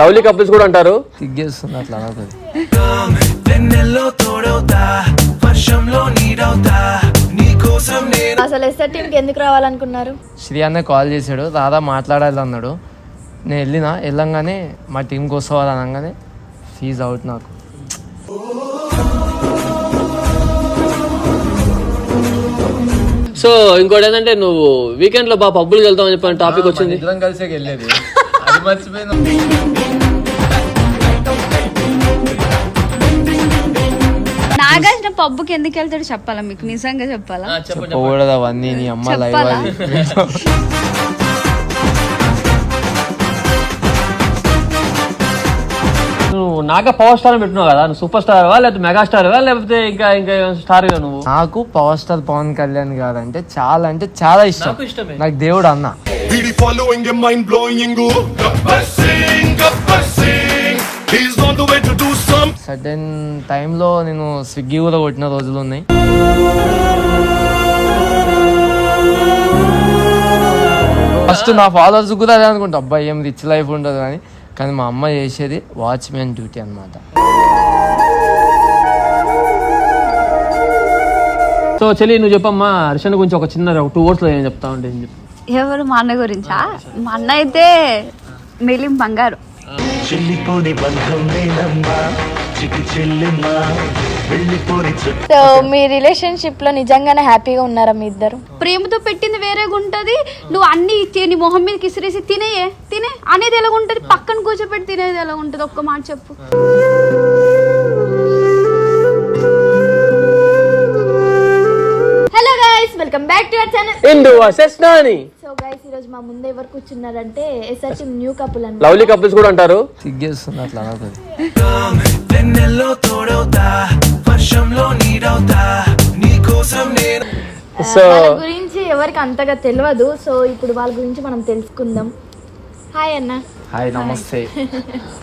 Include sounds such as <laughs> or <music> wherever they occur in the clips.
Lovely couples కూడా అంటారు? అట్లా అసలు ఎస్ఆర్ టీంకి ఎందుకు రావాలనుకున్నారు? శ్రీ అన్న కాల్ చేశాడు రాదా మాట్లాడాలి అన్నాడు. నేను వెళ్ళిన వెళ్ళంగానే మా టీంకి వస్తావాలి అనగానే ఫీజ్ అవుట్ నాకు. సో ఇంకోటి ఏంటంటే నువ్వు వీకెండ్లో బాగా పబ్బులకి వెళ్తామని చెప్పిన టాపిక్ వచ్చింది. ఇద్దరం కలిసే వెళ్ళేది. మర్చిపోయినా నాగార్జున పబ్బుకి ఎందుకు వెళ్తాడు చెప్పాలా మీకు? నిజంగా చెప్పాలా? చెప్పకూడదు అవన్నీ నీ అమ్మ లైవ్ చెప్పాలా? అది. <laughs> నువ్వు నాగా పవర్ స్టార్ పెట్టున్నావు కదా నువ్వు సూపర్ స్టార్ లేకపోతే మెగా స్టార్ లేకపోతే ఇంకా ఇంకా స్టార్ నువ్వు నాకు పవర్ స్టార్ పవన్ కళ్యాణ్ గారు అంటే చాలా అంటే చాలా ఇష్టం ఇష్టమే. నాకు దేవుడు అన్న Really following a mind blowing go. Gabbar Singh, Gabbar Singh. He's on the way to do some. Sudden టైంలో నేను స్విగ్గీ కూడా కొట్టిన రోజులు ఉన్నాయి ఫస్ట్ నా ఫాదర్స్ కూడా అదే అనుకుంటా అబ్బాయి ఏం రిచ్ లైఫ్ ఉండదు కానీ కానీ మా అమ్మ చేసేది వాచ్మెన్ డ్యూటీ అన్నమాట. సో చెల్లి నువ్వు చెప్పమ్మా హర్షన్ గురించి ఒక చిన్న టూ వర్డ్స్లో ఏం చెప్తా ఉంటే ఎవరు? మా అన్న గురించా? మా అన్న అయితే మెలిం బంగారు. చెల్లిపోని బంధం సో మీ రిలేషన్షిప్లో నిజంగానే హ్యాపీగా ఉన్నారా మీ ఇద్దరు? ప్రేమతో పెట్టింది వేరేగా ఉంటది. నువ్వు అన్ని నీ మొహం మీద కిసిరేసి తినేయే తినే అనేది ఎలా ఉంటది? పక్కన కూర్చోపెట్టి తినేది ఎలా ఉంటది? ఒక్క మాట చెప్పు. Hello guys welcome back to our channel Indu versus Nani so guys ఈ రోజు మా ముందు ఎవరు కూర్చున్నారంటే ఎస్ఆర్ టీం న్యూ కపుల్ అని లవ్లీ కపుల్స్ కూడా అంటారు. సిగ్గేస్తుంది అట్లా అనకూడదు వెన్నెల్లో తోడవుతా వర్షంలో నీడవుతా నీకోసం నేను సో వాళ్ళ గురించి ఎవరికి అంతగా తెలియదు సో ఇప్పుడు వాళ్ళ గురించి మనం తెలుసుకుందాం. హాయ్ అన్న. హాయ్ నమస్తే.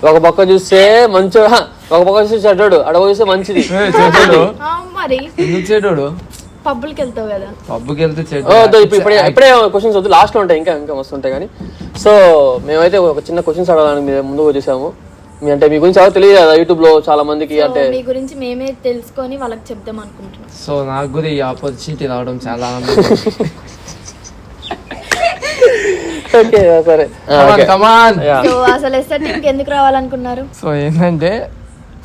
ఒక పక్క చూస్తే మంచిగా ఒక పక్క చూస్తే చెడ్డాడు అడగ చూస్తే మంచిది. ఆ, మరి. ఎందుకు చెడు పబ్బులకి వెళ్తావు కదా. పబ్బుకి వెళ్తే చెడు ఇప్పుడు ఇప్పుడే క్వశ్చన్స్ వద్దు లాస్ట్లో ఉంటాయి ఇంకా ఇంకా మస్తు ఉంటాయి కానీ. సో మేమైతే ఒక చిన్న క్వశ్చన్స్ అడగాలని మీ ముందుకు వచ్చేసాము. అంటే మీ గురించి ఎవరు తెలియదు కదా యూట్యూబ్లో చాలా మందికి సో అంటే? మీ గురించి మేమే తెలుసుకొని వాళ్ళకి చెప్దాం అనుకుంటున్నాం. సో నాకు కూడా ఈ ఆపర్చునిటీ రావడం చాలా ఆనందం ఓకే సరే. కమాన్. సో అసలు ఎస్ఆర్ టీంకి ఎందుకు రావాలనుకున్నారు? సో ఏంటంటే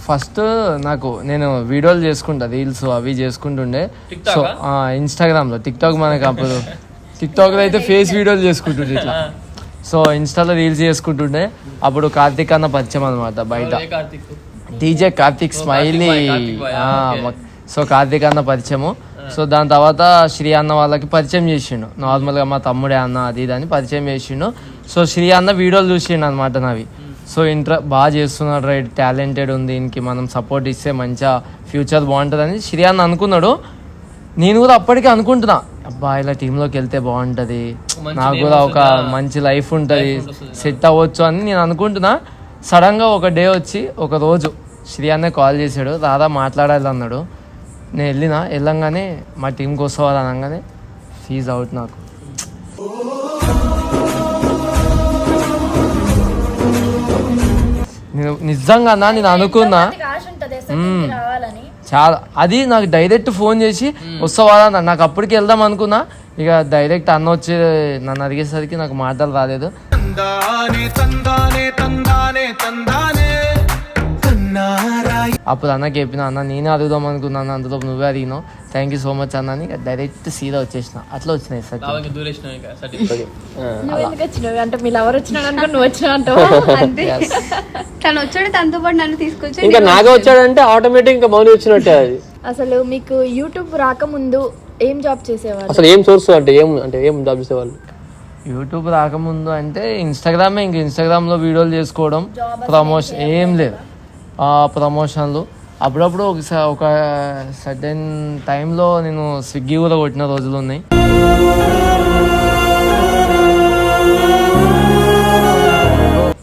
ఫస్ట్ నాకు నేను వీడియోలు చేసుకుంటా రీల్స్ అవి చేసుకుంటుండే. సో ఇన్స్టాగ్రామ్లో టిక్ టాక్ మనకి అప్పుడు. <laughs> టిక్ టాక్లో అయితే ఫేస్ వీడియోలు చేసుకుంటుండే ఇట్లా. సో ఇన్స్టాలో రీల్స్ చేసుకుంటుండే. అప్పుడు కార్తిక్ అన్న పరిచయం అనమాట బయట. DJ Karthik smiley. So Karthik అన్న పరిచయము. సో దాని తర్వాత శ్రీ అన్న వాళ్ళకి పరిచయం చేసిండు. నార్మల్గా మా తమ్ముడే అన్న అది ఇది అని పరిచయం చేసిండు. సో శ్రీ అన్న వీడియోలు చూసిండు అనమాట నావి. సో ఇంట్ర బాగా చేస్తున్నాడు రైట్ టాలెంటెడ్ ఉంది. దీనికి మనం సపోర్ట్ ఇస్తే మంచిగా ఫ్యూచర్ బాగుంటుందని శ్రీ అన్న అనుకున్నాడు. నేను కూడా అప్పటికే అనుకుంటున్నా. అబ్బా ఇలా టీంలోకి వెళ్తే బాగుంటుంది. నాకు కూడా ఒక మంచి లైఫ్ ఉంటుంది. సెట్ అవ్వచ్చు అని నేను అనుకుంటున్నా. సడన్గా ఒక డే వచ్చి ఒక రోజు శ్రీ అన్నే కాల్ చేశాడు. రాదా మాట్లాడాలి అన్నాడు. నేను వెళ్ళిన వెళ్ళంగానే మా టీంకి వస్తావాలి అనగానే ఫీజ్ అవుట్ నాకు. నేను నిజంగా అన్నా నేను అనుకున్నా. చాలా అది నాకు డైరెక్ట్ ఫోన్ చేసి వస్తావా అన్న నాకు అప్పటికి వెళ్దాం అనుకున్నా. ఇక డైరెక్ట్ అన్న వచ్చి నన్ను అడిగేసరికి నాకు మాటలు రాలేదు. తందానే తందానే తందానే తందానే. అప్పుడు అన్నకి చెప్పిన అన్న నేనే అడుగుదాం అనుకున్నాను అందులో నువ్వే అడిగినావు. థ్యాంక్ యూ సో మచ్ అన్న అని డైరెక్ట్ సీదా వచ్చేసిన అట్లా వచ్చినాయి సార్ అంటే మీ లవర్ వచ్చినాడు అనుకో నువ్వు <laughs> తను వచ్చాడు తనతో పాటు నన్ను తీసుకొచ్చి ఇంకా నాగా వచ్చాడంటే ఆటోమేటిక్ ఇంకా మౌని వచ్చినట్టే అది. అసలు మీకు యూట్యూబ్ రాకముందు ఏం జాబ్ చేసేవారు అసలు ఏం సోర్స్ అంటే ఏం అంటే ఏం జాబ్ చేసేవాళ్ళు? యూట్యూబ్ రాకముందు అంటే ఇన్స్టాగ్రామే ఇంక ఇన్స్టాగ్రామ్లో వీడియోలు చేసుకోవడం ప్రమోషన్ ఏం లేదు. ప్రమోషన్లు అప్పుడప్పుడు ఒకసారి ఒక సర్టెన్ టైంలో నేను స్విగ్గీ కూడా కొట్టిన రోజులు ఉన్నాయి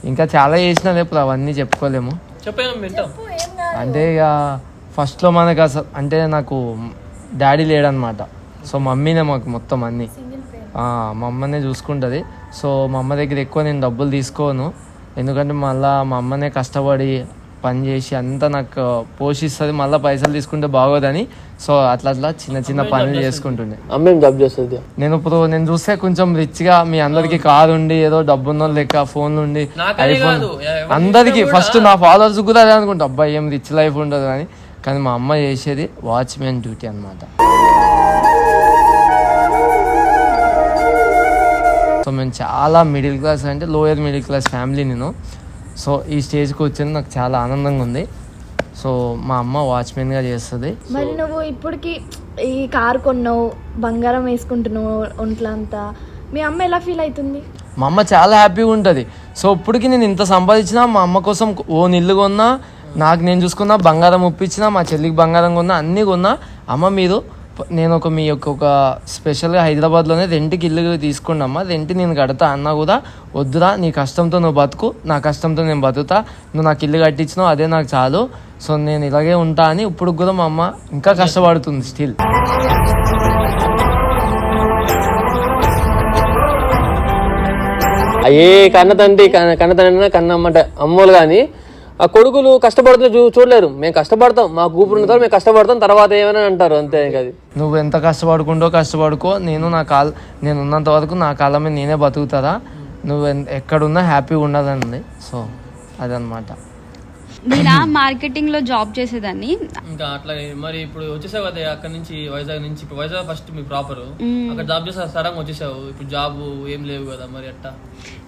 ఇంకా చాలా చేసిన ఇప్పుడు అవన్నీ చెప్పుకోలేము. అంటే ఇక ఫస్ట్లో మనకు అసలు అంటే నాకు డాడీ లేడనమాట సో మమ్మీనే మాకు మొత్తం అన్నీ. ఆ, మా అమ్మనే చూసుకుంటుంది. సో మా అమ్మ దగ్గర ఎక్కువ నేను డబ్బులు తీసుకోను. ఎందుకంటే మళ్ళీ మా అమ్మనే కష్టపడి పని చేసి అంతా నాకు పోషిస్తుంది మళ్ళీ పైసలు తీసుకుంటే బాగోదని. సో అట్లా అట్లా చిన్న చిన్న పనులు చేసుకుంటుండే. అమ్మేం జాబ్ చేస్తుంది? నేను ఇప్పుడు నేను చూస్తే కొంచెం రిచ్గా మీ అందరికి కారు ఉండి ఏదో డబ్బు ఉన్న లెక్క ఫోన్లు ఉండి ఐఫోన్ అందరికి ఫస్ట్ నా ఫాలోవర్స్ కూడా అదే అనుకుంటా. అబ్బాయి ఏం రిచ్ లైఫ్ ఉండదు కానీ కానీ మా అమ్మ చేసేది వాచ్మెన్ డ్యూటీ అన్నమాట. సో మేము చాలా మిడిల్ క్లాస్ అంటే లోయర్ మిడిల్ క్లాస్ ఫ్యామిలీ నేను. సో ఈ స్టేజ్కి వచ్చింది నాకు చాలా ఆనందంగా ఉంది. సో మా అమ్మ వాచ్మెన్గా చేస్తుంది. మరి నువ్వు ఇప్పటికి ఈ కారు కొన్నావు బంగారం వేసుకుంటున్నావు ఒంట్లో అంతా. మీ అమ్మ ఎలా ఫీల్ అవుతుంది? మా అమ్మ చాలా హ్యాపీగా ఉంటుంది. సో ఇప్పటికి నేను ఇంత సంపాదించినా మా అమ్మ కోసం ఓ ఇల్లు కొన్నా నాకు నేను చూసుకున్నా బంగారం ఒప్పించినా మా చెల్లికి బంగారం కొన్నా అన్నీ కొన్నా అమ్మ మీరు నేను ఒక మీ యొక్క ఒక స్పెషల్గా హైదరాబాద్లోనే రెంట్కి ఇల్లు తీసుకోండి రెంట్ నేను కడతా అన్నా కూడా వద్దురా నీ కష్టంతో నువ్వు బతుకు నా కష్టంతో నేను బతుకుతా నువ్వు నాకు ఇల్లు కట్టించినావు అదే నాకు చాలు. సో నేను ఇలాగే ఉంటా అని ఇప్పుడు కూడా మా అమ్మ ఇంకా కష్టపడుతుంది స్టిల్. ఏ కన్న తండ్రి కన్న తండ్రి కన్న అమ్మోలు కానీ ఆ కొడుకులు కష్టపడుతున్న చూ చూడలేరు. మేము కష్టపడతాం మా కూపురు ఉన్న తర్వాత మేము కష్టపడతాం తర్వాత ఏమైనా అంటారు అంతే ఇంకా అది. నువ్వు ఎంత కష్టపడుకుంటో కష్టపడుకో నేను నా కాల్ నేను ఉన్నంత వరకు నా కాలం మీద నేనే బతుకుతారా? నువ్వు ఎక్కడున్నా హ్యాపీగా ఉండదండి సో అదనమాట నేను మార్కెటింగ్లో జాబ్ చేసేదాన్ని. ఇంకా అట్లా మరి ఇప్పుడు వచ్చేసావు కదా అక్కడ నుంచి వైజాగ్ నుంచి. ఇప్పుడు వైజాగ్ ఫస్ట్ మీ ప్రాపర్ అక్కడ జాబ్ చేసా సడన్ వచ్చేసావు. ఇప్పుడు జాబ్ ఏం లేవు కదా మరి అట్టా.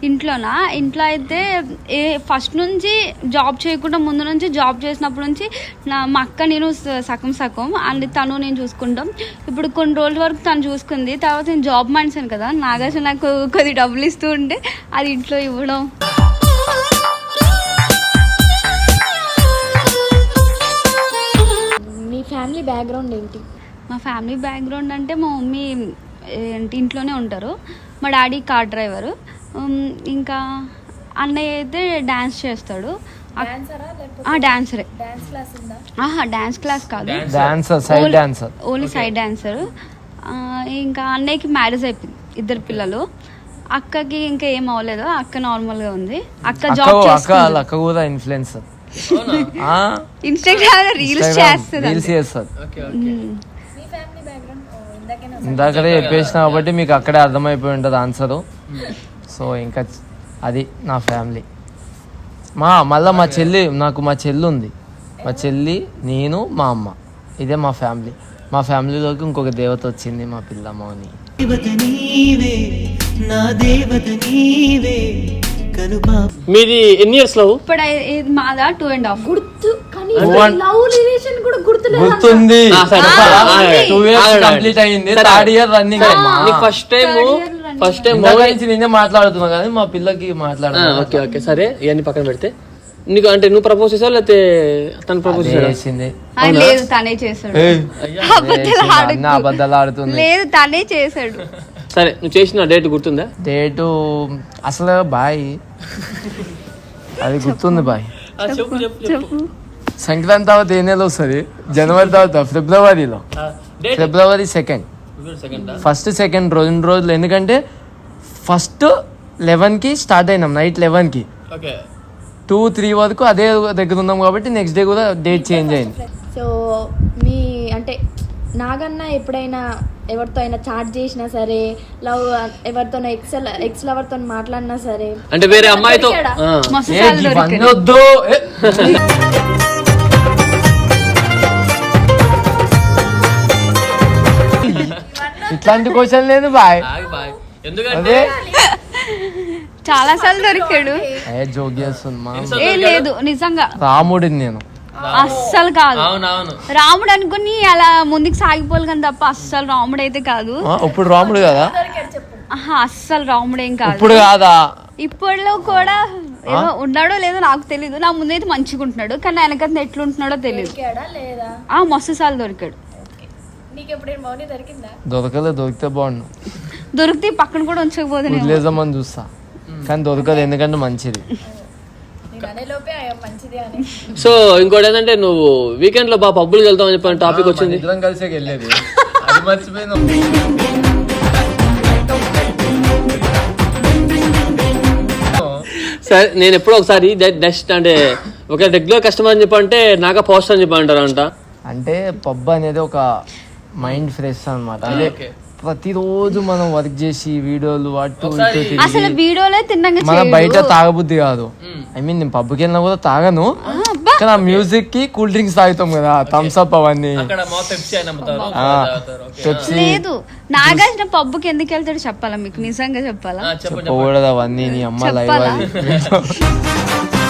ఇంట్లోనా? ఇంట్లో అయితే ఏ ఫస్ట్ నుంచి జాబ్ చేయకుండా ముందు నుంచి జాబ్ చేసినప్పటి నుంచి నా మా అక్క నేను సగం సగం. అండ్ తను నేను చూసుకుంటాం. ఇప్పుడు కొన్ని రోజుల వరకు తను చూసుకుంది. తర్వాత నేను జాబ్ మానేశాను కదా. నాగార్జున నాకు కొద్ది డబ్బులు ఇస్తూ ఉంటే అది ఇంట్లో ఇవ్వడం. ఫ్యామిలీ బ్యాక్గ్రౌండ్ ఏంటి? మా ఫ్యామిలీ బ్యాక్గ్రౌండ్ అంటే మా మమ్మీ ఏంటి ఇంట్లోనే ఉంటారు. మా డాడీ కార్ డ్రైవరు. ఇంకా అన్నయ్య అయితే డ్యాన్స్ చేస్తాడు. డాన్సరే ఆహా డాన్స్ క్లాస్ కాదు. Dancer side dancer only side dancer ఇంకా అన్నయ్యకి మ్యారేజ్ అయిపోయింది ఇద్దరు పిల్లలు. అక్కకి ఇంకా ఏం అవ్వలేదు అక్క నార్మల్గా ఉంది. అక్క జాబ్ అక్క కూడా ఇన్ఫ్లుయెన్సర్ ఇన్స్టాగ్రామ్లో రీల్స్ చేస్తుంది రీల్స్ చేస్తారు. ఇందాకనే చెప్పేసిన కాబట్టి మీకు అక్కడే అర్థమైపోయి ఉంటుంది ఆన్సరు సో ఇంకా అది నా ఫ్యామిలీ మా మళ్ళీ మా చెల్లి నాకు మా చెల్లి ఉంది. మా చెల్లి నేను మా అమ్మ. ఇదే మా ఫ్యామిలీ మా ఫ్యామిలీలోకి ఇంకొక దేవత వచ్చింది మా పిల్లమ్మ అని దేవత నీవే నా దేవత నీవే. మీది ఎన్ని ఇయర్స్ లవ్ ఇప్పుడు ఇది మాదా టూ అండ్ హాఫ్ గుర్తు కానీ One- లవ్ రిలేషన్ కూడా గుర్తులేదు గుర్తుంది. ఉంది. టూ ఇయర్స్ కంప్లీట్ అయింది. Third year running first time first time నేనే మాట్లాడుతున్నా కానీ మా పిల్లకి మాట్లాడుతున్నా ఓకే ఓకే. సరే ఇవన్నీ పక్కన పెడితే. నీకు అంటే నువ్వు ప్రపోజ్ చేసావు లేకపోతే తను ప్రపోజ్ చేసాడు? చేసింది. లేదు తనే చేశాడు. అబద్ధాలు ఆడుతుంది. లేదు తనే చేశాడు. <laughs> సరే నువ్వు చేసిన డేట్ గుర్తుందా? డేటు అసలు బాయ్. అది గుర్తుంది బాయ్. చెప్పు చెప్పు చెప్పు. సంక్రాంతి తర్వాత ఏ నెల వస్తుంది? జనవరి తర్వాత ఫిబ్రవరిలో. డేట్ ఫిబ్రవరి సెకండ్ సెకండ్ ఫస్ట్ సెకండ్ రెండు రోజులు. ఎందుకంటే ఫస్ట్ లెవెన్కి స్టార్ట్ అయినాం నైట్ లెవెన్కి ఓకే. టూ త్రీ వరకు అదే దగ్గర ఉన్నాం కాబట్టి నెక్స్ట్ డే కూడా డేట్ చేంజ్ అయింది. సో మీ అంటే నాగన్న ఎప్పుడైనా ఎవరితో అయినా చాట్ చేసినా సరే లవ్ ఎవరితో ఎక్స్ ఎక్స్ లవర్తో మాట్లాడినా సరే. అంటే వేరే అమ్మాయితో. ఇట్లాంటి క్వశ్చన్ లేదు బాయ్. ఎందుకంటే చాలా సార్లు దొరికాడు. ఏ లేదు నిజంగా. రాముడిని నేను. అస్సలు కాదు. రాముడు అనుకుని అలా ముందుకు సాగిపోవాలి కానీ తప్ప అస్సలు రాముడు అయితే కాదు. ఆ, ఇప్పుడు రాముడు కదా? ఆహా, అస్సలు రాముడు ఏం కాదు. ఇప్పుడు కాదా? ఇప్పట్లో కూడా ఏదో ఉన్నాడో లేదో నాకు తెలియదు నా ముందైతే మంచిగా ఉంటున్నాడు కానీ వెనకంత ఎట్లుంటున్నాడో తెలియదు లేదా? ఆ మస్తు సార్లు దొరికాడు. నీకు ఎప్పుడైనా మౌని దొరికిందా? దొరకలే దొరికితే బాగుండు. దొరికితే పక్కన కూడా ఉంచకపోతే చూస్తా. కానీ దొరకదు ఎందుకంటే మంచిది నేను అనే లోపే మంచిది అని సో ఇంకోటి ఏంటంటే నువ్వు వీకెండ్లో బాగా పబ్బులకి వెళ్తాం అని చెప్పిన టాపిక్ వచ్చింది. ఇద్దరం కలిసే వెళ్ళేది అది మర్చిపోయినాం. సరే నేను ఎప్పుడో ఒకసారి నెక్స్ట్ అంటే ఒక రెగ్యులర్ కస్టమర్ అని చెప్పంటే నాగా పోస్ట్ అని చెప్పి అంటారంట. అంటే పబ్ అనేది ఒక మైండ్ ఫ్రెష్ అన్నమాట. అంటే ప్రతిరోజు మనం వర్క్ చేసి వీడియోలు అటు ఇటు తిరిగి అసలు వీడియోలే తిన్నాక మన బయట తాగబుద్ధి కాదు. ఐ మీన్ నేను పబ్కి వెళ్ళినా కూడా తాగను. కానీ ఆ మ్యూజిక్కి కూల్ డ్రింక్స్ తాగుతాం కదా థమ్స్ అప్ అవన్నీ. అక్కడ మా పెప్సీ అని అమ్ముతారు ఆ, పెప్సీ. లేదు నాగార్జున పబ్బుకి ఎందుకు వెళ్తాడు చెప్పాలా మీకు? నిజంగా చెప్పాలా? చెప్పకూడదు అవన్నీ నీ అమ్మ లైవ్ చెప్పాలా? అది. <laughs>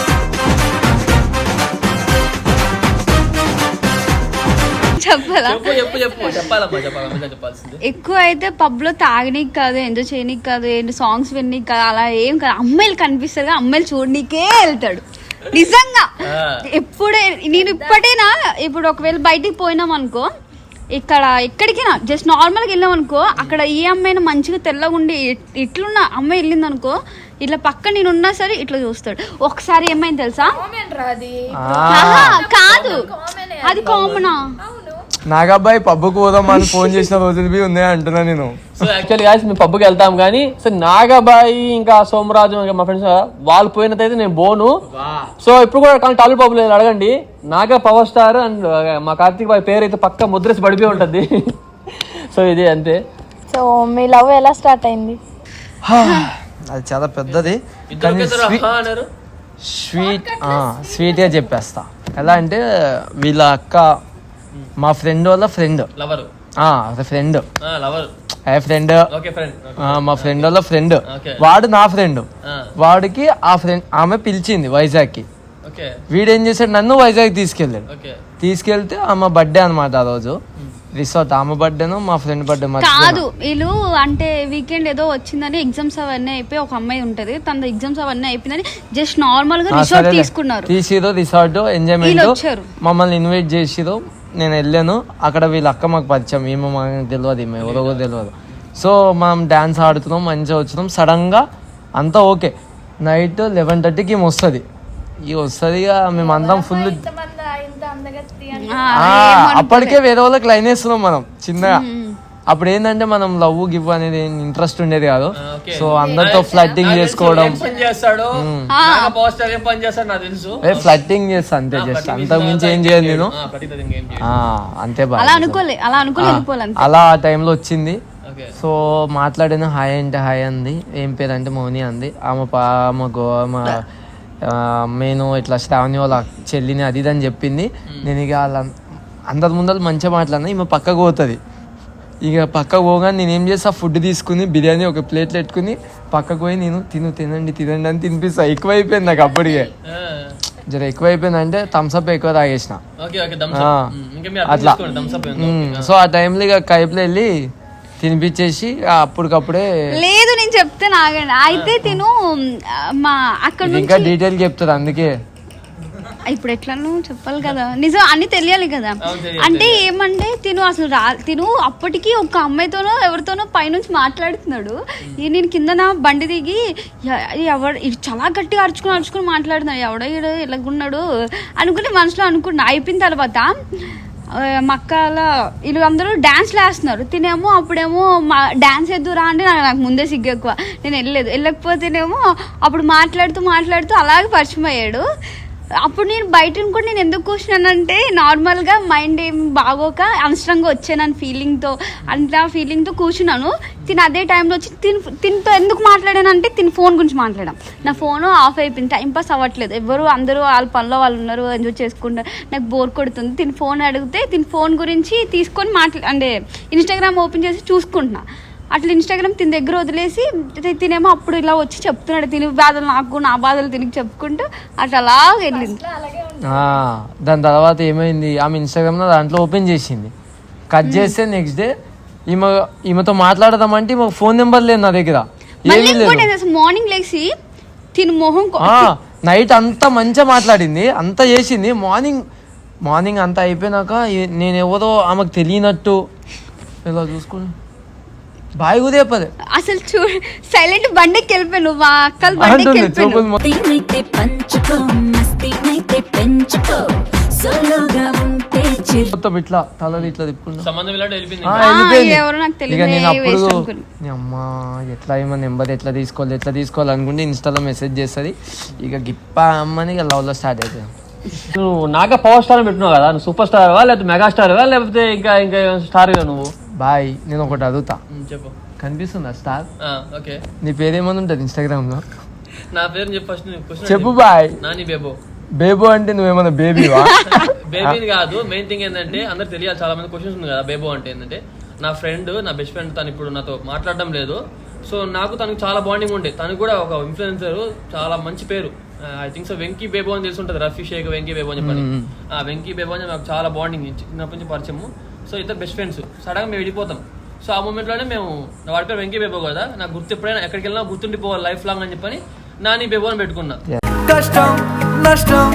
చెప్పాలా? చెప్పు చెప్పు చెప్పు. చెప్పాలమ్మా చెప్పాలమ్మా చెప్పాల్సింది. ఎక్కువ అయితే పబ్లో తాగనీకి కాదు ఎంజాయ్ చేయనీకి కాదు ఏంటి సాంగ్స్ విన్నీకి కాదు అలా ఏం కాదు. అమ్మాయిలు కనిపిస్తారు కానీ అమ్మాయిలు చూడనీకే వెళ్తాడు. నిజంగా. ఎప్పుడే నేను ఇప్పటేనా ఇప్పుడు ఒకవేళ బయటికి పోయినాం అనుకో ఇక్కడ ఎక్కడికైనా జస్ట్ నార్మల్గా వెళ్ళాం అనుకో అక్కడ ఏ అమ్మాయినా మంచిగా తెల్లగా ఉండి ఇట్- ఇట్లున్న అమ్మాయి వెళ్ళింది అనుకో ఇట్లా పక్క నేను ఉన్నా సరే ఇట్లా చూస్తాడు. ఒకసారి ఏమైంది తెలుసా? కాదు. అది కామనా? నాగబ్బాయి పబ్కి పోదాం అని ఫోన్ చేసిన రోజులు బి ఉన్నాయి అంటున్నా నేను. సో యాక్చువల్లీ గాయస్ మేము పబ్కి వెళ్తాం కానీ సో నాగబాయి ఇంకా సోమరాజు ఇంకా మా ఫ్రెండ్స్ వాళ్ళు పోయినట్టయితే నేను బోను. సో ఇప్పుడు కూడా కానీ టాలీ పబ్లో అడగండి. నాగా పవర్ స్టార్ అండ్ మా కార్తీక్ బాయ్ పేరు అయితే పక్క ముద్రేసి పడిపోయి ఉంటుంది. సో <laughs> ఇది అంతే. సో మీ లవ్ ఎలా స్టార్ట్ అయింది? అది చాలా పెద్దది. కానీ స్వీ- అన్నారు. స్వీట్ స్వీట్గా చెప్పేస్తా. ఎలా అంటే వీళ్ళ అక్క మా ఫ్రెండ్ వాళ్ళ ఫ్రెండ్. లవర్. ఫ్రెండ్. లవర్. ఏ ఫ్రెండ్? Okay friend. మా ఫ్రెండ్ వాళ్ళ ఫ్రెండ్. వాడు నా ఫ్రెండ్. వాడికి ఆ ఫ్రెండ్ ఆమె పిలిచింది వైజాగ్కి. ఓకే. వీడేం చేశాడు? నన్ను వైజాగ్ తీసుకెళ్ళాడు. ఓకే. తీసుకెళ్తే ఆమె బర్త్డే అనమాట ఆ రోజు. రిసార్ట్ ఆమె బర్త్డేను మా ఫ్రెండ్ బర్త్డే కాదు వీళ్ళు అంటే వీకెండ్ ఏదో వచ్చిందని ఎగ్జామ్స్ అవన్నీ అయిపోయి ఒక అమ్మాయి ఉంటది. తన ఎగ్జామ్స్ అవన్నీ అయిపోయిందని జస్ట్ నార్మల్గా రిసార్ట్ తీసుకున్నారు. తీసిరు రిసార్ట్ ఎంజాయ్మెంట్. మమ్మల్ని ఇన్వైట్ చేసిరు నేను వెళ్ళాను. అక్కడ వీళ్ళ అక్క మాకు పరిచయం. ఏమో మాకు తెలియదు ఈమె. ఎవరో తెలియదు సో మనం డ్యాన్స్ ఆడుతున్నాం మంచిగా వచ్చినాం. సడన్గా అంతా ఓకే. నైట్ లెవెన్ థర్టీకి ఈమె వస్తుంది. ఇక వస్తుంది ఇక మేము అందరం ఫుల్ అప్పటికే వేరే వాళ్ళకి లైన్ వేస్తున్నాం మనం చిన్నగా. అప్పుడు ఏంటంటే మనం లవ్ గివ్ అనేది ఇంట్రెస్ట్ ఉండేది కాదు. సో అందరితో ఫ్లట్టింగ్ చేసుకోవడం. ఫ్లట్టింగ్ చేస్తా అంతే జస్ట్ అంతకు మించి ఏం చేయను నేను. అంతే బాగా అలా ఆ టైంలో వచ్చింది. ఓకే. సో మాట్లాడిన హాయ్ అంటే హాయ్ అంది. ఏం పేరు అంటే మౌని అంది. ఆమె పా గో ఆ, నేను ఇట్లా శ్రావణి వాళ్ళ చెల్లిని అది ఇది అని చెప్పింది. నేను ఇక వాళ్ళ అందరి ముందర మంచిగా మాట్లాడినా ఈమె పక్కకు పోతుంది. ఇక పక్కకు పోగానే నేను ఏం చేస్తా? ఫుడ్ తీసుకుని బిర్యానీ ఒక ప్లేట్లో పెట్టుకుని పక్కకు పోయి నేను తిను తినండి తినండి అని తినిపిస్తా. ఎక్కువైపోయింది నాకు అప్పటికే. జర ఎక్కువైపోయింది అంటే థమ్స్అప్ ఎక్కువ తాగేసిన. అట్లా. సో ఆ టైంలో ఇక కైపులో వెళ్ళి తినిపించేసి అప్పటికప్పుడే లేదు నేను చెప్తే నాగండి. అయితే తిను మా అక్కడ ఇంకా డీటెయిల్ చెప్తారు అందుకే. ఇప్పుడు ఎట్లానో చెప్పాలి కదా. నిజం అన్ని తెలియాలి కదా. అంటే ఏమంటే తిను అసలు రా తిను అప్పటికి ఒక అమ్మాయితోనో ఎవరితోనో పైనుంచి మాట్లాడుతున్నాడు. ఈ నేను కింద నా బండి దిగి ఎ- ఎవడు ఇది చాలా గట్టిగా అరుచుకుని అరుచుకుని మాట్లాడుతున్నాడు ఎవడో ఈడు ఇలాగున్నాడు అనుకుని మనసులో అనుకున్నా. అయిపోయిన తర్వాత ఆ, మా అక్కల వీళ్ళు అందరూ డాన్స్ వేస్తున్నారు తినేమో అప్పుడేమో మా డాన్స్ ఎద్దురా అంటే నాకు నాకు ముందే సిగ్గు ఎక్కువ. నేను వెళ్ళలేదు. వెళ్ళకపోతేనేమో అప్పుడు మాట్లాడుతూ మాట్లాడుతూ అలాగే పరిచయం అయ్యాడు. అప్పుడు నేను బయట కూడా నేను ఎందుకు కూర్చున్నానంటే నార్మల్గా మైండ్ ఏం బాగోక అనవసరంగా వచ్చానని ఫీలింగ్తో అంత ఫీలింగ్తో కూర్చున్నాను. తిని అదే టైంలో వచ్చి తిని తినతో ఎందుకు మాట్లాడానంటే తిని ఫోన్ గురించి మాట్లాడాం. నా ఫోన్ ఆఫ్ అయిపోయింది. టైం పాస్ అవ్వట్లేదు. ఎవరు అందరూ వాళ్ళ పనిలో వాళ్ళు ఉన్నారు ఎంజాయ్ చేసుకుంటారు నాకు బోర్ కొడుతుంది. తిని ఫోన్ అడిగితే తిని ఫోన్ గురించి తీసుకొని మాట్లా అంటే ఇన్స్టాగ్రామ్ ఓపెన్ చేసి చూసుకుంటున్నా. అట్లా ఇన్స్టాగ్రామ్ తిని దగ్గర వదిలేసి తినేమో అప్పుడు ఇలా వచ్చి చెప్తున్నాడు. తిని బాధలు నాకు నా బాధలు తినికి చెప్పుకుంటూ అట్లా అలా వెళ్ళింది. ఆ, దాని తర్వాత ఏమైంది? ఆమె ఇన్స్టాగ్రామ్లో దాంట్లో ఓపెన్ చేసింది. కట్ చేస్తే నెక్స్ట్ డే ఈమె ఈమెతో మాట్లాడదామంటే ఈమె ఫోన్ నెంబర్ లేదు నా దగ్గర. మార్నింగ్ లేచి తిని మొహం కొ- నైట్ అంతా మంచిగా మాట్లాడింది అంతా చేసింది. మార్నింగ్ మార్నింగ్ అంతా అయిపోయినాక నేను ఎవరో ఆమెకు తెలియనట్టు. ఇలా చూసుకుని బాయ్ కూడా చెప్పదు అసలు చూ సైలెంట్ బండికి వెళ్ళిపోయాను మా అక్కల బండికి అంటుంది వెళ్ళిపోయాను చూపులు మొ- మస్తీనైతే పంచుకో మస్తీనైతే పెంచుకో. సోలోగా ఉంటే మొత్తం ఇట్లా తలది ఇట్లా తిప్పుకున్నా సంబంధం ఇలాంటి వెళ్ళిపోయింది. ఆ, ఆ, వెళ్ళిపోయింది. ఎవరో నాకు తెలియదు, ఇక నేను అప్పుడు అనుకున్నా. నీ అమ్మా ఎట్లా ఏమో నెంబర్ ఎట్లా తీసుకోవాలి ఎట్లా తీసుకోవాలి అనుకుంటే ఇన్స్టాలో మెసేజ్ చేస్తుంది. ఇక గిప్ప అమ్మని ఇక లవ్లో స్టార్ట్ అవుతుంది నువ్వు నాగా పవర్ స్టార్ పెట్టున్నావు కదా నువ్వు సూపర్ స్టార్వా లేకపోతే మెగా స్టార్వా లేకపోతే ఇంకా ఇంకా స్టార్ నువ్వు? బాయ్ నేను ఒకటి అడుగుతా. చెప్పు. కనిపిస్తుందా స్టార్? ఓకే. నీ పేరేమని ఉంటుంది ఇన్స్టాగ్రామ్లో నా పేరు చెప్పు ఫస్ట్ చెప్పు బాయ్. నాని బేబో. బేబో అంటే నువ్వేమన్నా బేబీవా? <laughs> బేబీని కాదు మెయిన్ థింగ్ ఏంటంటే అందరు తెలియాలి చాలా మంది క్వశ్చన్స్ ఉంది కదా బేబో అంటే ఏంటంటే. నా ఫ్రెండ్ నా బెస్ట్ ఫ్రెండ్ తను ఇప్పుడు నాతో మాట్లాడడం లేదు. సో నాకు తనకు చాలా బాండింగ్ ఉండే. తనకు కూడా ఒక ఇన్ఫ్లుయెన్సర్ చాలా మంచి పేరు. I think so Venky Bebo అని తెలుసుంటది రఫీ షేక్ వెంకీ బేబో అని చెప్పని. ఆ వెంకీ బేబో అని నాకు చాలా బాండింగ్ చిన్నప్పటి నుంచి పరిచయము. సో ఇద్దరు బెస్ట్ ఫ్రెండ్స్ సడన్ మేము విడిపోతాం సో ఆ మూమెంట్లోనే మేము నా వాడి పేరు వెంకీ బేబో కదా నాకు గుర్తు ఎప్పుడైనా ఎక్కడికి వెళ్ళినా గుర్తుండిపోవాలి లైఫ్ లాంగ్ అని చెప్పని నాని బేబో అని పెట్టుకున్నా. కష్టం నష్టం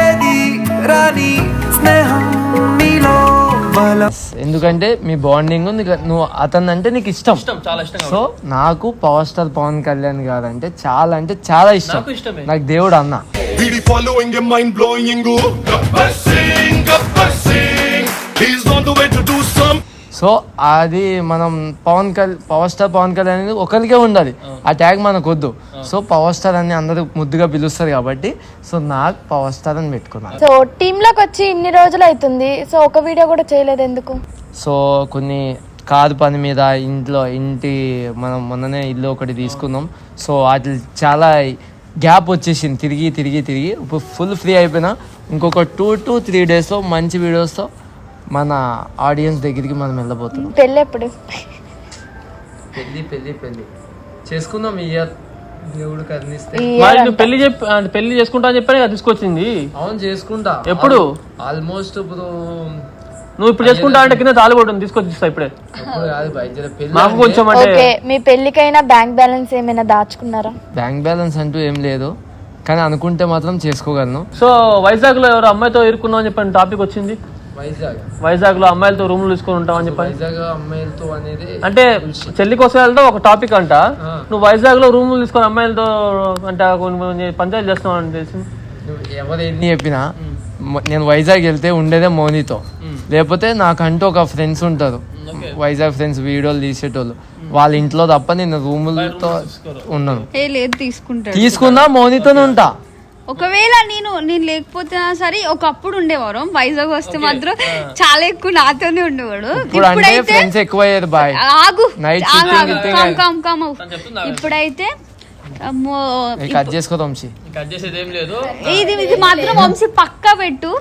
ఏది రాని స్నేహం మీలో ఎందుకంటే మీ బాండింగ్ నువ్వు అతను అంటే నీకు ఇష్టం. ఇష్టం చాలా ఇష్టం సో నాకు పవర్ స్టార్ పవన్ కళ్యాణ్ గారు అంటే చాలా అంటే చాలా ఇష్టం. నాకు ఇష్టమే. నాకు దేవుడు అన్న. సో అది మనం పవన్ కళ్యాణ్ పవర్ స్టార్ పవన్ కళ్యాణ్ అనేది ఒకరికే ఉండాలి. ఆ ట్యాగ్ మనకు వద్దు సో పవర్ స్టార్ అని అందరూ ముద్దుగా పిలుస్తారు కాబట్టి సో నాకు పవర్ స్టార్ అని పెట్టుకున్నాను. సో టీంలోకి వచ్చి ఇన్ని రోజులు అవుతుంది. సో ఒక వీడియో కూడా చేయలేదు ఎందుకు? సో కొన్ని కారు పని మీద ఇంట్లో ఇంటి మనం మొన్ననే ఇల్లు ఒకటి తీసుకున్నాం. సో వాటి చాలా గ్యాప్ వచ్చేసింది. తిరిగి తిరిగి తిరిగి. ఇప్పుడు ఫుల్ ఫ్రీ అయిపోయినా ఇంకొక టూ టు త్రీ డేస్లో మంచి వీడియోస్తో మన ఆడియన్స్ దగ్గరికి మనం వెళ్ళబోతున్నాం. పెళ్ళి ఎప్పుడు పెళ్ళి పెళ్ళి పెళ్ళి. చేసుకుందాం ఇయర్ దేవుడు కరుణిస్తే. మరి నువ్వు పెళ్ళి చెప్పి అంటే పెళ్ళి చేసుకుంటా అని చెప్పాను కదా తీసుకొచ్చింది. అవును చేసుకుంటా. ఎప్పుడు? ఆల్మోస్ట్ ఇప్పుడు నువ్వు ఇప్పుడు చేసుకుంటా అంటే కింద తాళి కొట్టు తీసుకొచ్చి ఇస్తా ఇప్పుడే. మాకు కొంచెం అంటే ఓకే మీ పెళ్ళికైనా బ్యాంక్ బ్యాలెన్స్ ఏమైనా దాచుకున్నారా? బ్యాంక్ బ్యాలెన్స్ అంటూ ఏం లేదు కానీ అనుకుంటే మాత్రం చేసుకోగలను. సో వైజాగ్లో ఎవరో అమ్మాయితో ఇరుక్కున్నావు అని చెప్పని టాపిక్ వచ్చింది. వైజాగ్. వైజాగ్లో అమ్మాయిలతో రూమ్లు తీసుకొని ఉంటావు అని చెప్పని. వైజాగ్ అమ్మాయిలతో అనేది అంటే చెల్లి కోసం వెళ్తే ఒక టాపిక్ అంట. నువ్వు వైజాగ్లో రూములు తీసుకొని అమ్మాయిలతో అంటే కొన్ని కొన్ని పంచాయతీ చేస్తున్నావు అని నువ్వు ఎవరు ఎన్ని చెప్పినా మ- నేను వైజాగ్ వెళ్తే ఉండేదే మౌనితో. లేకపోతే నాకంటూ ఒక ఫ్రెండ్స్ ఉంటారు. వైజాగ్ ఫ్రెండ్స్ వీడియోలు తీసేటోళ్ళు. వాళ్ళ ఇంట్లో తప్ప నేను రూములతో ఉన్నాను. ఏ లేదు తీసుకుంటాడు. తీసుకున్నా మౌనితోనే ఉంటా. ఒకవేళ నేను నేను లేకపోతే సరే ఒకప్పుడు ఉండేవారు. వైజాగ్ వస్తే మాత్రం చాలా ఎక్కువ నాతోనే ఉండేవాడు. ఇప్పుడైతే ఆగు. Calm calm calm. ఇప్పుడైతే అమ్మో, కట్ చేసుకో వంశీ. కట్ చేసేది ఏం లేదు. ఇది ఇది మాత్రం వంశీ పక్కా పెట్టు.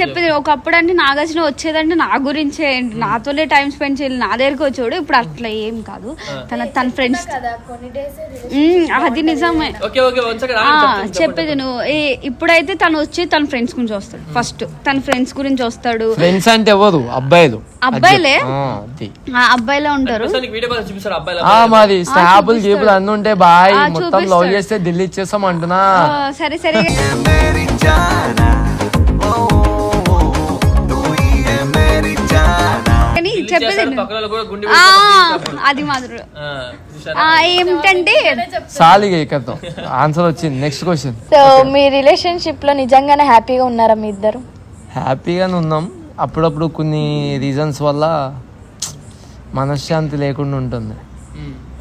చెప్పేది ఒకప్పుడు అంటే నాగార్జున వచ్చేదంటే నా గురించే నాతోనే టైం స్పెండ్ చేయాలి. నా దగ్గరికి వచ్చాడు ఇప్పుడు అట్లా ఏం కాదు. తన తన ఫ్రెండ్స్ అది నిజమే. చెప్పేది నువ్వు. ఏ- ఇప్పుడైతే తను వచ్చి తన ఫ్రెండ్స్ గురించి వస్తాడు. ఫస్ట్ తన ఫ్రెండ్స్ గురించి వస్తాడు. ఫ్రెండ్స్ అంటే ఎవరు? అబ్బాయిలు. అబ్బాయిలే? అబ్బాయిలే ఉంటారు. మరి స్నాపులు గీపులు అన్ని ఉంటే బాయ్. మొత్తం లవ్. చేస్తే ఢిల్లీ ఇచ్చేస్తాం అంటున్నా. సరే సరే. చెప్పేది అది మాత్రం ఏమిటంటే సాలిగా ఇక్కడతో. ఆన్సర్ వచ్చింది. నెక్స్ట్ క్వశ్చన్ సో మీ రిలేషన్షిప్లో నిజంగానే హ్యాపీగా ఉన్నారా మీ ఇద్దరు? హ్యాపీగానే ఉన్నాం. అప్పుడప్పుడు కొన్ని రీజన్స్ వల్ల మనశ్శాంతి లేకుండా ఉంటుంది.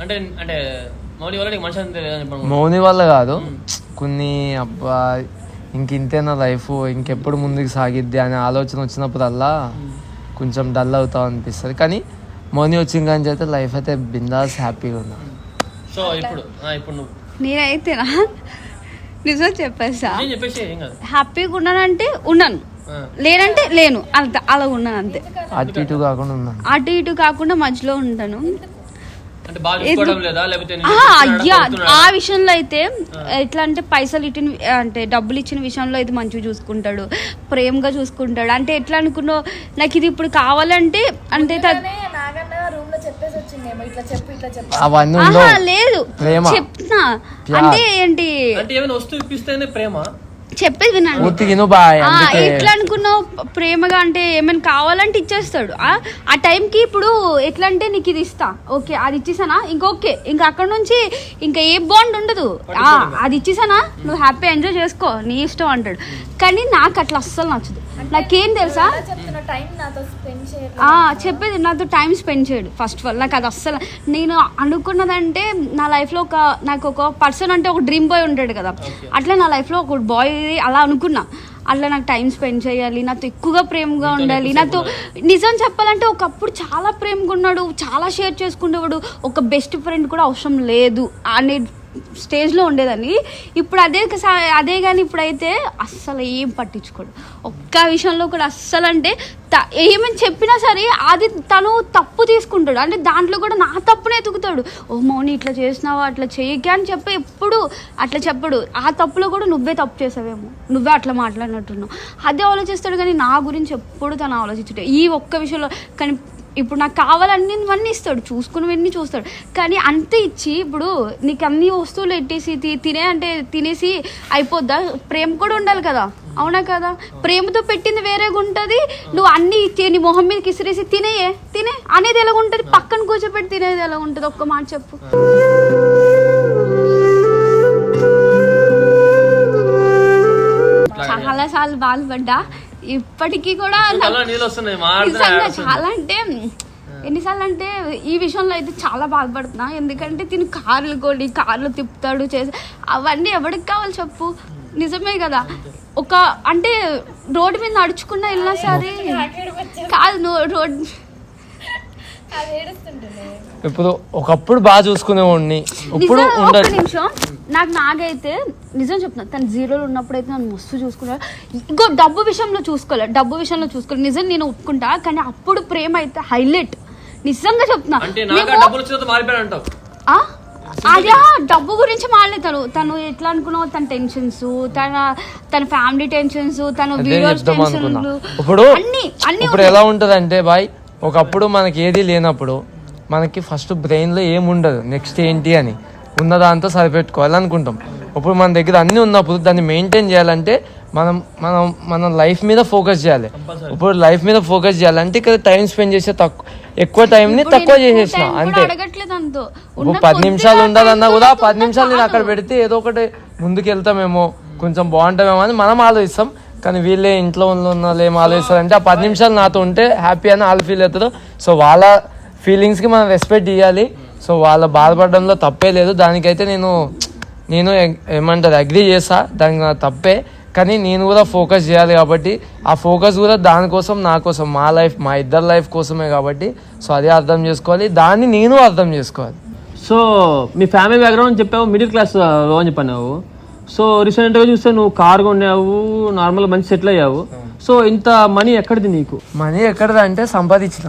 అంటే అంటే మౌని వల్ల చెప్పను. మౌని వల్ల కాదు. కొన్ని అబ్బా ఇంక ఇంతేనా లైఫ్ ఇంకెప్పుడు ముందుకు సాగిద్ది అనే ఆలోచన వచ్చినప్పుడల్లా కొంచెం డల్ అవుతా అనిపిస్తుంది. కానీ మౌని వచ్చిన కానీ అయితే లైఫ్ అయితే బిందాస్ హ్యాపీగా ఉన్నా. సో ఇప్పుడు ఆ, ఇప్పుడు నువ్వు. నేనైతేనా? నిజం చెప్పేసా? ఏం చెప్పేసి ఏం కాదు. హ్యాపీగా ఉన్నానంటే ఉన్నాను. ఆ. లేనంటే లేను. అంత అలా ఉన్నాను అంతే. అటు ఇటు కాకుండా ఉన్నాను. అటు ఇటు కాకుండా మధ్యలో ఉంటాను. అయ్యా? ఆ విషయంలో అయితే ఎట్లా అంటే పైసలు ఇచ్చిన అంటే డబ్బులు ఇచ్చిన విషయంలో అయితే మంచిగా చూసుకుంటాడు. ప్రేమగా చూసుకుంటాడు. అంటే ఎట్లా అనుకున్నావు? నాకు ఇది ఇప్పుడు కావాలంటే అంటే లేదు. ప్రేమ. చెప్తున్నా. అంటే ఏంటి? అంటే ఏమైనా వస్తువు ఇప్పిస్తేనే ప్రేమ? చెప్పేది వినండి. ఎట్లా అనుకున్నావు? ప్రేమగా అంటే ఏమైనా కావాలంటే ఇచ్చేస్తాడు. ఆ, టైంకి ఇప్పుడు ఎట్లా అంటే నీకు ఇది ఇస్తా. ఓకే అది ఇచ్చేసానా? ఇంకొకే ఇంకా అక్కడ నుంచి ఇంకా ఏ బాండ్ ఉండదు. ఆ, అది ఇచ్చేసానా? నువ్వు హ్యాపీ ఎంజాయ్ చేసుకో. నీ ఇష్టం అంటాడు. కానీ నాకు అట్లా అస్సలు నచ్చదు. నాకేం తెలుసా? చెప్తున్న టైం నాతో స్పెండ్ చేయరు ఆ, చెప్పేది నాతో టైం స్పెండ్ చేయడు. ఫస్ట్ ఆఫ్ ఆల్ నాకు అది అస్సలు నేను అనుకున్నదంటే నా లైఫ్లో ఒక నాకు ఒక పర్సన్ అంటే ఒక డ్రీమ్ బాయ్ ఉంటాడు కదా. అట్లా నా లైఫ్లో ఒక బాయ్ అలా అనుకున్నా. అట్లా నాకు టైం స్పెండ్ చేయాలి నాతో ఎక్కువగా ప్రేమగా ఉండాలి నాతో నిజం చెప్పాలంటే ఒకప్పుడు చాలా ప్రేమగా ఉన్నాడు చాలా షేర్ చేసుకునేవాడు. ఒక బెస్ట్ ఫ్రెండ్ కూడా అవసరం లేదు. అనే స్టేజ్లో ఉండేదాన్ని. ఇప్పుడు అదే సా- అదే కానీ ఇప్పుడైతే అస్సలు ఏం పట్టించుకోడు. ఒక్క విషయంలో కూడా అస్సలు అంటే త- ఏమని చెప్పినా సరే అది తను తప్పు తీసుకుంటాడు. అంటే దాంట్లో కూడా నా తప్పునే ఎతుకుతాడు. ఓ మౌని ఇట్లా చేసినావా అట్లా చేయకే అని చెప్పి ఎప్పుడు అట్లా చెప్పడు. ఆ తప్పులో కూడా నువ్వే తప్పు చేసావేమో. నువ్వే అట్లా మాట్లాడినట్టున్నావు. అదే ఆలోచిస్తాడు కానీ నా గురించి ఎప్పుడు తను ఆలోచించడు. ఈ ఒక్క విషయంలో కానీ ఇప్పుడు నాకు కావాలన్నీ ఇస్తాడు చూసుకున్నవన్నీ చూస్తాడు. కానీ అంతే ఇచ్చి ఇప్పుడు నీకు అన్ని వస్తువులు ఎట్టేసి తి- తినే అంటే తినేసి అయిపోద్దా? ప్రేమ కూడా ఉండాలి కదా. అవునా కదా? ప్రేమతో పెట్టింది వేరేగా ఉంటుంది నువ్వు అన్ని ఇచ్చి నీ మొహం మీద కిసిరేసి తినేయే. తినే. అనేది ఎలా ఉంటుంది పక్కన కూర్చోపెట్టి తినేది ఎలా ఉంటుంది ఒక్క మాట చెప్పు. చాలా సార్లు బాధపడ్డా. ఇప్పటికీ కూడా. చాలా అంటే ఎన్నిసార్లు అంటే ఈ విషయంలో అయితే చాలా బాధపడుతున్నా. ఎందుకంటే తిని కార్లు కొని కార్లు తిప్పుతాడు చేసి అవన్నీ ఎవరికి కావాలి చెప్పు? నిజమే కదా. ఒక అంటే రోడ్డు మీద నడుచుకున్నా వెళ్ళినా సరే కాదు నువ్వు రోడ్ ఇప్పుడు ఒకప్పుడు బాగా చూసుకునేవాడిని. ఇప్పుడు ఉండదు నిమిషం. నాకు నాగైతే నిజం చెప్తున్నా తను జీరోలో ఉన్నప్పుడు అయితే నన్ను మస్తు చూసుకున్నాడు ఇంకో డబ్బు విషయంలో చూసుకోలేదు డబ్బు విషయంలో చూసుకోలేదు నిజం నేను ఒప్పుకుంటా కానీ అప్పుడు ప్రేమ అయితే హైలైట్. నిజంగా చెప్తున్నా? అదే డబ్బు గురించి మాడలేదు తను. తను ఎట్లా అనుకున్నావు? తన టెన్షన్స్ తన తన ఫ్యామిలీ టెన్షన్స్ తన వీడియోస్ అనుకున్నా. టెన్షన్లు. ఇప్పుడు అన్ని అన్ని ఇప్పుడు ఎలా ఉంటుంది అంటే బాయ్ ఒకప్పుడు మనకి ఏది లేనప్పుడు మనకి ఫస్ట్ బ్రెయిన్లో ఏముండదు నెక్స్ట్ ఏంటి అని ఉన్న దాంతో సరిపెట్టుకోవాలి అనుకుంటాం ఇప్పుడు మన దగ్గర అన్నీ ఉన్నప్పుడు దాన్ని మెయింటైన్ చేయాలంటే మనం మనం మన లైఫ్ మీద ఫోకస్ చేయాలి. ఇప్పుడు లైఫ్ మీద ఫోకస్ చేయాలంటే ఇక్కడ టైం స్పెండ్ చేసే తక్కువ ఎక్కువ టైంని తక్కువ చేసేసిన అంతే. ఇప్పుడు ఉన్న పది నిమిషాలు ఉండాలన్నా కూడా పది నిమిషాలు నేను. అక్కడ పెడితే ఏదో ఒకటి ముందుకు వెళ్తామేమో కొంచెం బాగుంటామేమో అని మనం ఆలోచిస్తాం. కానీ వీళ్ళే ఇంట్లో ఉన్నాళ్ళు ఏం ఆలోచిస్తారంటే ఆ పది నిమిషాలు నాతో ఉంటే హ్యాపీ అని వాళ్ళు ఫీల్ అవుతారు. సో వాళ్ళ ఫీలింగ్స్కి మనం రెస్పెక్ట్ ఇవ్వాలి సో వాళ్ళ బాధపడడంలో తప్పే లేదు. దానికైతే నేను నేను ఏమంటారు అగ్రి చేస్తా. దానికి నా తప్పే. కానీ నేను కూడా ఫోకస్ చేయాలి కాబట్టి ఆ ఫోకస్ కూడా దానికోసం నా కోసం మా లైఫ్ మా ఇద్దరు లైఫ్ కోసమే కాబట్టి సో అదే అర్థం చేసుకోవాలి. దాన్ని నేను అర్థం చేసుకోవాలి. సో మీ ఫ్యామిలీ బ్యాక్గ్రౌండ్ చెప్పావు మిడిల్ క్లాస్లో అని చెప్పావు. సో రీసెంట్గా చూస్తే నువ్వు కార్ కొన్నావు నార్మల్ మంచి సెటిల్ అయ్యావు. సో ఇంత మనీ ఎక్కడిది నీకు? మనీ ఎక్కడ అంటే సంపాదించిన.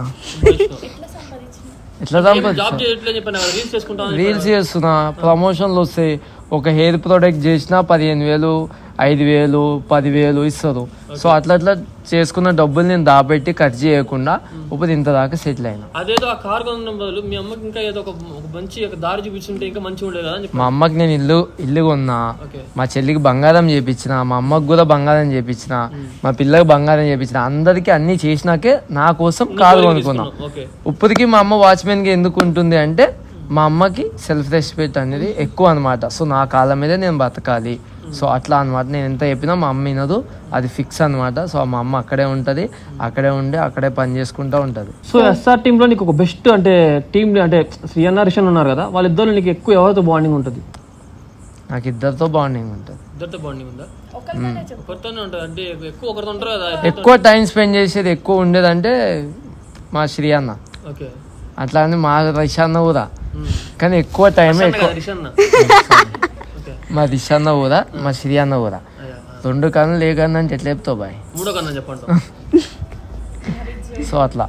ఎట్లా సంపాదించిన? రీల్స్ చేస్తున్నా ప్రమోషన్లు వస్తాయి. ఒక హెయిర్ ప్రోడక్ట్ చేసినా పదిహేను వేలు ఐదు వేలు పదివేలు ఇస్తారు. సో అట్లా అట్లా చేసుకున్న డబ్బులు నేను దాపెట్టి ఖర్చు చేయకుండా ఇప్పుడు ఇంత దాకా సెటిల్ అయినా. అదేదో ఆ కార్ కొన్న బదులు మీ అమ్మకి ఇంకా ఏదో ఒక మంచి దారి చూపించుంటే ఇంకా మంచిగా ఉండేది కదా మా అమ్మకి నేను ఇల్లు ఇల్లు కొన్నా. మా చెల్లికి బంగారం చేపించిన మా అమ్మకి కూడా బంగారం చేపించిన మా పిల్లకి బంగారం చేపించిన. అందరికీ అన్ని చేసినాకే నా కోసం కారు కొనుక్కున్నా. ఇప్పటికీ మా అమ్మ వాచ్మెన్కి ఎందుకు ఉంటుంది అంటే మా అమ్మకి సెల్ఫ్ రెస్పెక్ట్ అనేది ఎక్కువ అనమాట సో నా కాళ్ళ మీదే నేను బతకాలి. సో అట్లా అనమాట నేను ఎంత చెప్పినా మా అమ్మ వినదు. అది ఫిక్స్ అనమాట సో మా అమ్మ అక్కడే ఉంటుంది. అక్కడే ఉండి అక్కడే పని చేసుకుంటూ ఉంటుంది. సో ఎస్ఆర్ టీమ్లో నీకు ఒక బెస్ట్ అంటే టీమ్ అంటే శ్రీ అన్న రిషన్ ఉన్నారు కదా వాళ్ళిద్దరు నీకు ఎక్కువ ఎవరితో బాండింగ్ ఉంటుంది? నాకు ఇద్దరితో బాండింగ్ ఉంటుంది. ఇద్దరితో బాండింగ్ ఉందా? ఒకరితోనే ఉంటుంది. అంటే ఎక్కువ ఒకరితో ఉంటారు కదా ఎక్కువ టైం స్పెండ్ చేసేది ఎక్కువ ఉండేదంటే మా శ్రీ అన్న ఓకే. అట్లా అని మా రిషాన్న కూడా. కానీ ఎక్కువ టైం ఎక్కువ మా రిషాన్న కూడా మా శ్రీ అన్న కూడా రెండు కన్నులు ఏ కన్ను అంటే ఎట్లా చెప్తావు బాయ్? మూడో కన్నా చెప్పండి సో అట్లా.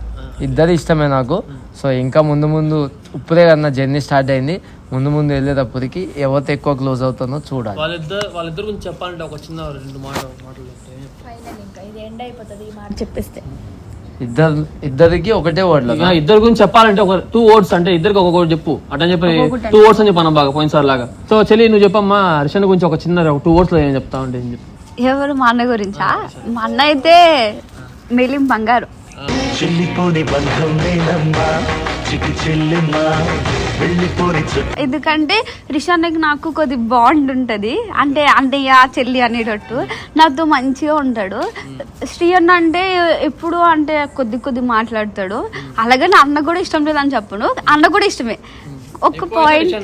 ఇద్దరు ఇష్టమే నాకు. సో ఇంకా ముందు ముందు ఇప్పుడే కన్నా జర్నీ స్టార్ట్ అయింది. ముందు ముందు వెళ్ళేటప్పటికి ఎవరితో ఎక్కువ క్లోజ్ అవుతుందో చూడాలి. వాళ్ళిద్దరు వాళ్ళిద్దరు గురించి చెప్పాలంటే ఒక చిన్న రెండు మాట మాటలు చెప్తే ఫైనల్ ఇంకా ఇది ఎండ్ అయిపోతుంది ఈ మాట చెప్పేస్తే. ఇద్దరు ఇద్దరికి ఒకటే వర్డ్లో ఇక ఇద్దరు గురించి చెప్పాలంటే ఒక టూ వర్డ్స్ అంటే ఇద్దరికి ఒక వర్డ్ చెప్పు. అటని చెప్పి టూ వర్డ్స్ అని చెప్పాను బాగా పోయినసారి లాగా సో చెల్లి నువ్వు చెప్పమ్మా హర్షన్ గురించి ఒక చిన్న ఒక టూ వర్డ్స్లో ఏం చెప్తా ఉంటే చెప్పు. ఎవరు మా అన్న గురించా? మా అన్న అయితే మేలిం బంగారు. చెల్లిపోని బంధం నేనమ్మా. ఎందుకంటే రిషాన్కి నాకు కొద్ది బాండ్ ఉంటుంది. అంటే అన్నయ్య చెల్లి అనేటట్టు నాతో మంచిగా ఉంటాడు. శ్రీ అన్న అంటే ఎప్పుడు అంటే కొద్ది కొద్ది మాట్లాడతాడు. అలాగని అన్న కూడా ఇష్టం లేదని చెప్పను. అన్న కూడా ఇష్టమే. ఒక పాయింట్.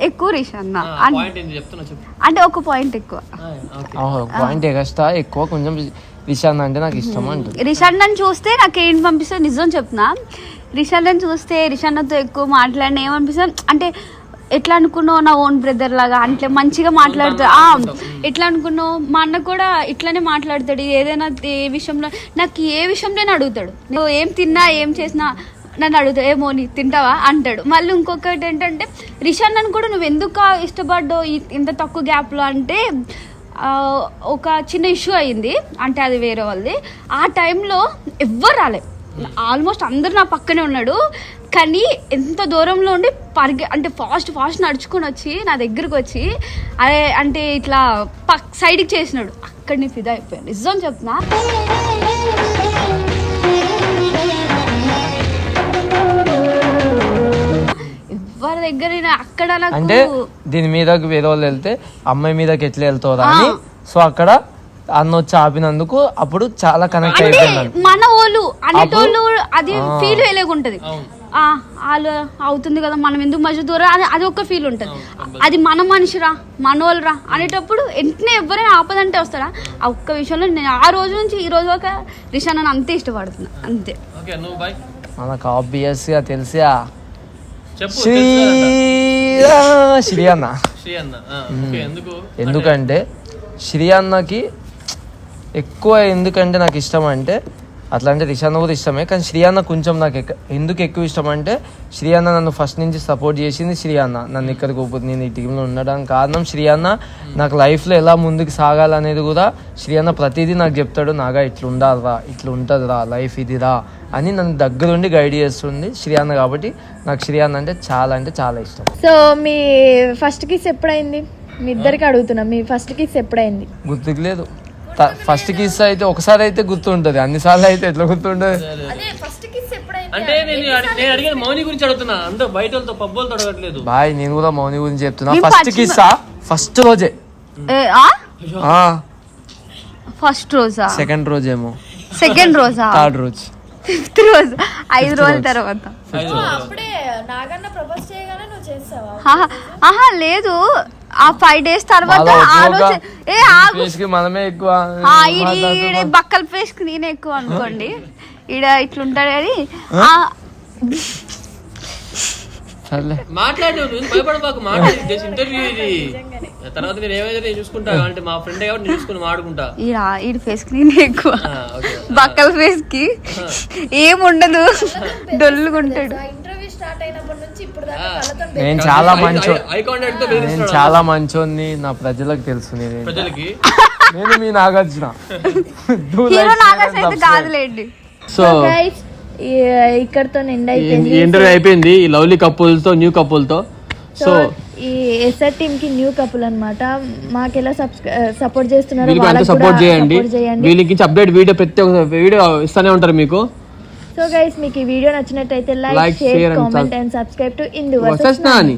ఎక్కువ రిషాన్న. అన్- పాయింట్ ఏంటి చెప్తున్నా చెప్పు. అంటే ఒక పాయింట్ ఎక్కువ. పాయింట్ ఎక్కువ కొంచెం రిషాన్ అంటే నాకు ఇష్టం అంటుంది. రిషాన్ నన్ను చూస్తే నాకు ఏంటి పంపిస్తే నిజం చెప్తున్నా. రిషాన్ నన్ను చూస్తే రిషాన్నతో ఎక్కువ మాట్లాడిన ఏమనిపిస్తుంది అంటే ఎట్లా అనుకున్నావు నా ఓన్ బ్రదర్ లాగా? అంటే మంచిగా మాట్లాడుతా ఎట్లా అనుకున్నావు? మా అన్న కూడా ఇట్లానే మాట్లాడతాడు. ఏదైనా ఏ విషయంలో నాకు ఏ విషయంలోనే అడుగుతాడు. నువ్వు ఏం తిన్నా ఏం చేసినా నన్ను అడుగుతావు. ఏమో నీ తింటావా? అంటాడు. మళ్ళీ ఇంకొకటి ఏంటంటే రిషాన్ నన్ను కూడా నువ్వు ఎందుకు ఇష్టపడ్డావు ఇంత తక్కువ గ్యాప్లో అంటే ఒక చిన్న ఇష్యూ అయింది అంటే అది వేరే వాళ్ళది. ఆ టైంలో ఎవ్వరు రాలే. ఆల్మోస్ట్ అందరు నా పక్కనే ఉన్నాడు. కానీ ఎంత దూరంలో ఉండి పరిగె అంటే ఫాస్ట్ ఫాస్ట్ నడుచుకొని వచ్చి నా దగ్గరకు వచ్చి అదే అంటే ఇట్లా పక్ సైడ్కి చేసినాడు. అక్కడిని ఫిదా అయిపోయాను నిజం చెప్తున్నా? దగ్గర అక్కడ నాకు అంటే దీని మీదకి వేరే వాళ్ళు వెళ్తే అమ్మాయి మీదకి ఎట్లా వెళ్తారా అని? సో అక్కడ అన్న వచ్చి ఆపినందుకు అప్పుడు చాలా కనెక్ట్ అయిపోయింది మన వాళ్ళు అనేటోళ్ళు అది ఫీల్ వేయలేకుంటది ఆ, వాళ్ళు అవుతుంది కదా మనం ఎందుకు మధ్య దూరం? అది అది ఒక ఫీల్ ఉంటుంది. అది మన మనిషిరా మన వాళ్ళరా అనేటప్పుడు వెంటనే ఎవరైనా ఆపదంటే వస్తారా? ఆ ఒక్క విషయంలో నేను ఆ రోజు నుంచి ఈ రోజు ఒక రిషాన్ నన్ను అంతే ఇష్టపడుతున్నా అంతే. మనకు ఆబ్వియస్గా తెలిసా శ్రీ అన్న. ఎందుకంటే శ్రీ అన్నకి ఎక్కువ ఎందుకంటే నాకు ఇష్టం అంటే అట్లా అంటే రిషాన్న కూడా ఇష్టమే. కానీ శ్రీ అన్న కొంచెం నాకు ఎక్క- ఎందుకు ఎక్కువ ఇష్టం అంటే శ్రీ అన్న నన్ను ఫస్ట్ నుంచి సపోర్ట్ చేసింది శ్రీ అన్న నన్ను ఇక్కడికి పోతే నేను ఈ టీంలో ఉండడానికి కారణం శ్రీ అన్న నాకు లైఫ్లో ఎలా ముందుకు సాగాలనేది కూడా శ్రీ అన్న ప్రతిదీ నాకు చెప్తాడు. నాగా ఇట్లా ఉండాలిరా ఇట్లా ఉంటుందిరా లైఫ్ ఇదిరా అని నన్ను దగ్గరుండి గైడ్ చేస్తుంది శ్రీ అన్న కాబట్టి నాకు శ్రీ అన్న అంటే చాలా అంటే చాలా ఇష్టం. సో మీ ఫస్ట్ కిస్ ఎప్పుడైంది? మీ ఇద్దరికి అడుగుతున్నా. మీ ఫస్ట్ కిస్ ఎప్పుడైంది? గుర్తుకు లేదు. ఫస్ట్ కిస్ అయితే ఒకసారి అయితే గుర్తుంటది అన్నిసార్లు అయితే ఎట్లా గుర్తుంటది? అదే ఫస్ట్ కిస్ ఎప్పుడైంది? అంటే నేను అడి- నేను అడిగిన మౌని గురించి అడుగుతున్నా అందరూ బయట వాళ్ళతో పబ్బులతో అడగట్లేదు. బాయ్ నేను కూడా మౌని గురించి చెప్తున్నా. ఫస్ట్ కిస్సా ఫస్ట్ రోజే. ఫస్ట్ రోజా? సెకండ్ రోజేమో. సెకండ్ రోజా? థర్డ్ రోజు. ఫిఫ్త్ రోజు? ఐదు రోజుల తర్వాత. అప్పుడే నాగన్న ప్రపోజ్ చేయగానే నువ్వు చేస్తావా? ఆహా, ఆహా లేదు. ఆ ఫైవ్ డేస్ తర్వాత ఆ రోజు ఏ ఆగు. మనమే ఎక్కువ ఈడి బక్కల ఫేస్కి నేనే ఎక్కువ అనుకోండి. ఈడ ఇట్లుంటాడు కానీ సర్లే. మాట్లాడు నువ్వు భయపడబాకు మాట్లాడి. జస్ట్ ఇంటర్వ్యూ ఇది. తర్వాత నేను ఏమైతే నేను చూసుకుంటా అంటే మా ఫ్రెండ్ కాబట్టి నేను చూసుకుని మాడుకుంటా ఈడ ఈడి ఫేస్కి నేనే ఎక్కువ. ఆ, ఓకే. బక్కల ఫేస్కి. ఏముండదు. డొల్లుగుంటాడు. ఇంటర్వ్యూ స్టార్ట్ అయినప్పటి నేను చాలా మంచో నేను చాలా మంచోని నా ప్రజలకు తెలుసు నేను ప్రజలకి? నేను మీ నాగార్జున. సో గైస్ ఇక్కడతో ఎండ్ అయిపోయింది. ఇంటర్వ్యూ అయిపోయింది ఈ లవ్లీ కపుల్తో న్యూ కపుల్తో సో ఈ ఎస్ఆర్ టీమ్కి న్యూ కపుల్ అన్నమాట. మాకు ఎలా సపోర్ట్ చేస్తున్నారో సపోర్ట్ చేయండి. వీళ్ళకి అప్డేట్ వీడియో ప్రతి ఒక్క వీడియో ఇస్తానే ఉంటారు మీకు. సో గైస్ మీకు ఈ వీడియో నచ్చినట్టయితే like share comment and subscribe to Indu versus Nani